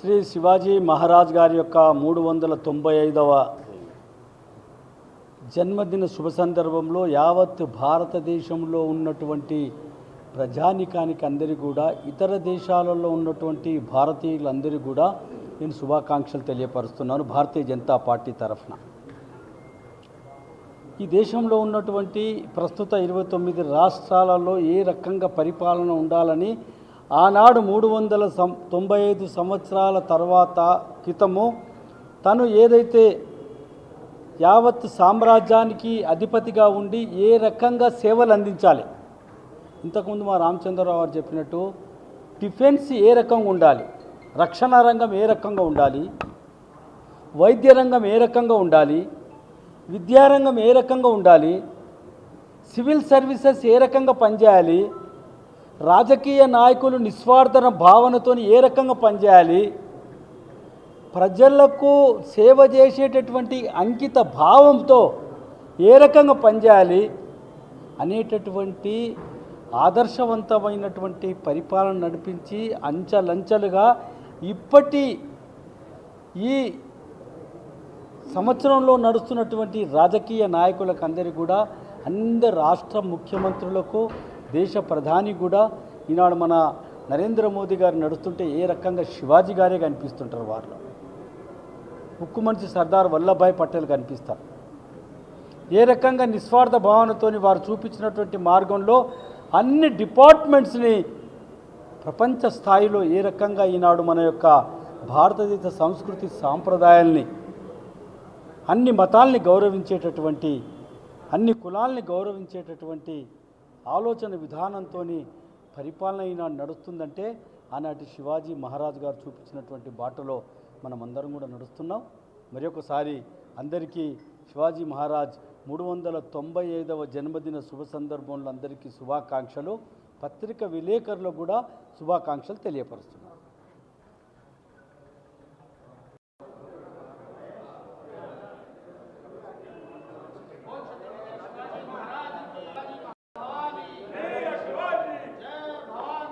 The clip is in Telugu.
శ్రీ శివాజీ మహారాజ్ గారి యొక్క మూడు వందల తొంభై ఐదవ జన్మదిన శుభ సందర్భంలో యావత్ భారతదేశంలో ఉన్నటువంటి ప్రజానికానికి అందరి కూడా ఇతర దేశాలలో ఉన్నటువంటి భారతీయులందరికీ కూడా నేను శుభాకాంక్షలు తెలియపరుస్తున్నాను భారతీయ జనతా పార్టీ తరఫున. ఈ దేశంలో ఉన్నటువంటి ప్రస్తుత ఇరవై తొమ్మిది రాష్ట్రాలలో ఏ రకంగా పరిపాలన ఉండాలని ఆనాడు మూడు వందల సం తొంభై ఐదు సంవత్సరాల తర్వాత క్రితము తను ఏదైతే యావత్ సామ్రాజ్యానికి అధిపతిగా ఉండి ఏ రకంగా సేవలు అందించాలి. ఇంతకుముందు మా రామచంద్రరావు గారు చెప్పినట్టు డిఫెన్స్ ఏ రకంగా ఉండాలి రక్షణ రంగం ఏ రకంగా ఉండాలి వైద్య రంగం ఏ రకంగా ఉండాలి విద్యారంగం ఏ రకంగా ఉండాలి సివిల్ సర్వీసెస్ ఏ రకంగా పనిచేయాలి రాజకీయ నాయకులు నిస్వార్థన భావనతో ఏ రకంగా పనిచేయాలి? ప్రజలకు సేవ చేసేటటువంటి అంకిత భావంతో ఏ రకంగా పనిచేయాలి? అనేటటువంటి ఆదర్శవంతమైనటువంటి పరిపాలన నడిపించి అంచెలంచెలుగా ఇప్పటి ఈ సంవత్సరంలో నడుస్తున్నటువంటి రాజకీయ నాయకులకు అందరికీ కూడా అందరు రాష్ట్ర ముఖ్యమంత్రులకు దేశ ప్రధాని కూడా ఈనాడు మన నరేంద్ర మోదీ గారు నడుస్తుంటే ఏ రకంగా శివాజీ గారే కనిపిస్తుంటారు వారిలో. ఉక్కు మనిషి సర్దార్ వల్లభాయ్ పటేల్ కనిపిస్తారు. ఏ రకంగా నిస్వార్థ భావనతోని వారు చూపించినటువంటి మార్గంలో అన్ని డిపార్ట్మెంట్స్ని ప్రపంచ స్థాయిలో ఏ రకంగా ఈనాడు మన యొక్క భారతదేశ సంస్కృతి సాంప్రదాయాల్ని అన్ని మతాల్ని గౌరవించేటటువంటి అన్ని కులాల్ని గౌరవించేటటువంటి ఆలోచన విధానంతో పరిపాలన ఈనాడు నడుస్తుందంటే ఆనాటి శివాజీ మహారాజ్ గారు చూపించినటువంటి బాటలో మనమందరం కూడా నడుస్తున్నాం. మరి ఒకసారి అందరికీ శివాజీ మహారాజ్ మూడు వందల తొంభై ఐదవ జన్మదిన శుభ సందర్భంలో అందరికీ శుభాకాంక్షలు. పత్రిక విలేకరులకు కూడా శుభాకాంక్షలు తెలియపరుస్తున్నాం.